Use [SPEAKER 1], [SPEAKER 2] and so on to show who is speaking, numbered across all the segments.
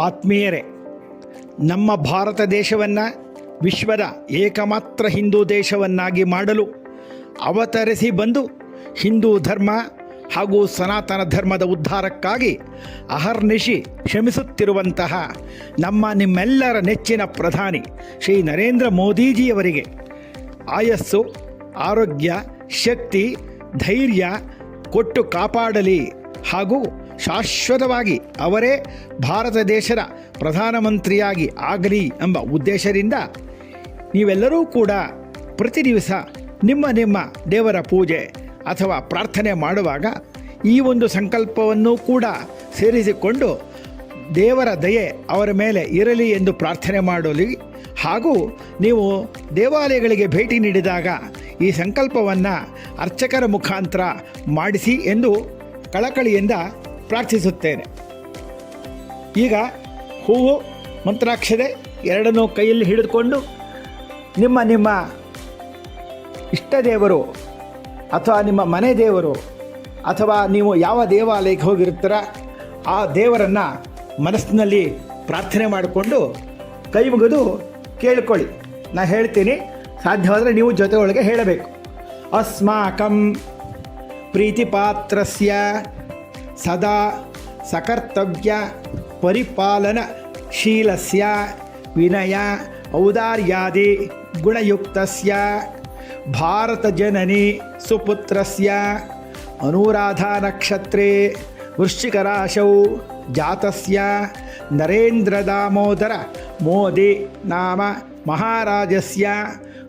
[SPEAKER 1] ಆತ್ಮೀಯರೇ, ನಮ್ಮ ಭಾರತ ದೇಶವನ್ನು ವಿಶ್ವದ ಏಕಮಾತ್ರ ಹಿಂದೂ ದೇಶವನ್ನಾಗಿ ಮಾಡಲು ಅವತರಿಸಿ ಬಂದು ಹಿಂದೂ ಧರ್ಮ ಹಾಗೂ ಸನಾತನ ಧರ್ಮದ ಉದ್ಧಾರಕ್ಕಾಗಿ ಅಹರ್ನಿಶಿ ಶ್ರಮಿಸುತ್ತಿರುವಂತಹ ನಮ್ಮ ನಿಮ್ಮೆಲ್ಲರ ನೆಚ್ಚಿನ ಪ್ರಧಾನಿ ಶ್ರೀ ನರೇಂದ್ರ ಮೋದಿಜಿಯವರಿಗೆ ಆಯಸ್ಸು, ಆರೋಗ್ಯ, ಶಕ್ತಿ, ಧೈರ್ಯ ಕೊಟ್ಟು ಕಾಪಾಡಲಿ ಹಾಗೂ ಶಾಶ್ವತವಾಗಿ ಅವರೇ ಭಾರತ ದೇಶದ ಪ್ರಧಾನಮಂತ್ರಿಯಾಗಿ ಆಗಲಿ ಎಂಬ ಉದ್ದೇಶದಿಂದ ನೀವೆಲ್ಲರೂ ಕೂಡ ಪ್ರತಿ ದಿವಸ ನಿಮ್ಮ ನಿಮ್ಮ ದೇವರ ಪೂಜೆ ಅಥವಾ ಪ್ರಾರ್ಥನೆ ಮಾಡುವಾಗ ಈ ಒಂದು ಸಂಕಲ್ಪವನ್ನು ಕೂಡ ಸೇರಿಸಿಕೊಂಡು ದೇವರ ದಯೆ ಅವರ ಮೇಲೆ ಇರಲಿ ಎಂದು ಪ್ರಾರ್ಥನೆ ಮಾಡಲಿ. ಹಾಗೂ ನೀವು ದೇವಾಲಯಗಳಿಗೆ ಭೇಟಿ ನೀಡಿದಾಗ ಈ ಸಂಕಲ್ಪವನ್ನು ಅರ್ಚಕರ ಮುಖಾಂತರ ಮಾಡಿಸಿ ಎಂದು ಕಳಕಳಿಯಿಂದ ಪ್ರಾರ್ಥಿಸುತ್ತೇನೆ. ಈಗ ಹೂವು ಮಂತ್ರಾಕ್ಷತೆ ಎರಡನ್ನೂ ಕೈಯಲ್ಲಿ ಹಿಡಿದುಕೊಂಡು ನಿಮ್ಮ ನಿಮ್ಮ ಇಷ್ಟ ದೇವರು ಅಥವಾ ನಿಮ್ಮ ಮನೆ ದೇವರು ಅಥವಾ ನೀವು ಯಾವ ದೇವಾಲಯಕ್ಕೆ ಹೋಗಿರ್ತೀರ ಆ ದೇವರನ್ನು ಮನಸ್ಸಿನಲ್ಲಿ ಪ್ರಾರ್ಥನೆ ಮಾಡಿಕೊಂಡು ಕೈ ಮುಗಿದು ಕೇಳ್ಕೊಳ್ಳಿ. ನಾ ಹೇಳ್ತೀನಿ, ಸಾಧ್ಯವಾದರೆ ನೀವು ಜೊತೆ ಒಳಗೆ ಹೇಳಬೇಕು. ಅಸ್ಮಾಕಂ ಪ್ರೀತಿಪಾತ್ರಸ್ಯ सदा सकर्तव्य परिपालनशीलस्य विनय औदार्यादि गुणयुक्तस्य। भारतजननी सुपुत्रस्य अनुराधानक्षत्रे वृश्चिकराशौ जातस्य नरेन्द्रदामोदर मोदी नाम महाराजस्य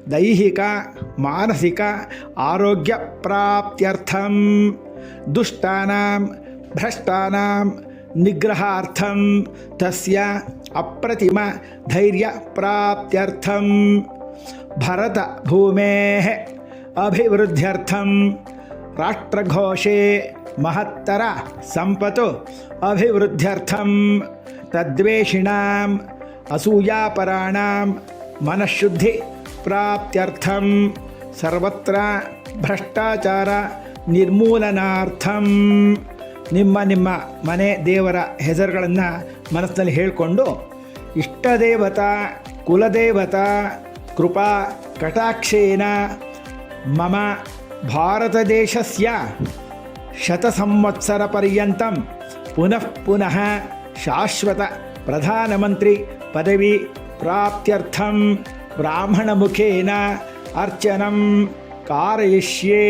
[SPEAKER 1] दैहिक, मानसिक आरोग्यप्राप्त्यर्थं दुष्टानां भ्रष्टानां निग्रहार्थं तस्य अप्रतिम धैर्यप्राप्त्यर्थं भरतभूमेः अभिवृद्ध्यर्थं राष्ट्रघोषे महत्तर सम्पतु अभिवृद्ध्यर्थं तद्वेषिणाम् असूयापराणां मनःशुद्धि सर्वत्र भ्रष्टाचार निर्मूलनार्थं ನಿಮ್ಮ ನಿಮ್ಮ ಮನೆ ದೇವರ ಹೆಸರುಗಳನ್ನು ಮನಸ್ಸಿನಲ್ಲಿ ಹೇಳಿಕೊಂಡು ಇಷ್ಟದೇವತಾ ಕುಲದೇವತಾ ಕೃಪಾ ಕಟಾಕ್ಷೇನ ಮಮ ಭಾರತದೇಶಸ್ಯ ಶತಸಂವತ್ಸರಪರ್ಯಂತಂ ಪುನಃ ಪುನಃ ಶಾಶ್ವತ ಪ್ರಧಾನಮಂತ್ರಿ ಪದವಿ ಪ್ರಾಪ್ತ್ಯರ್ಥಂ ಬ್ರಾಹ್ಮಣಮುಖೇನ ಅರ್ಚನಂ कारयिष्ये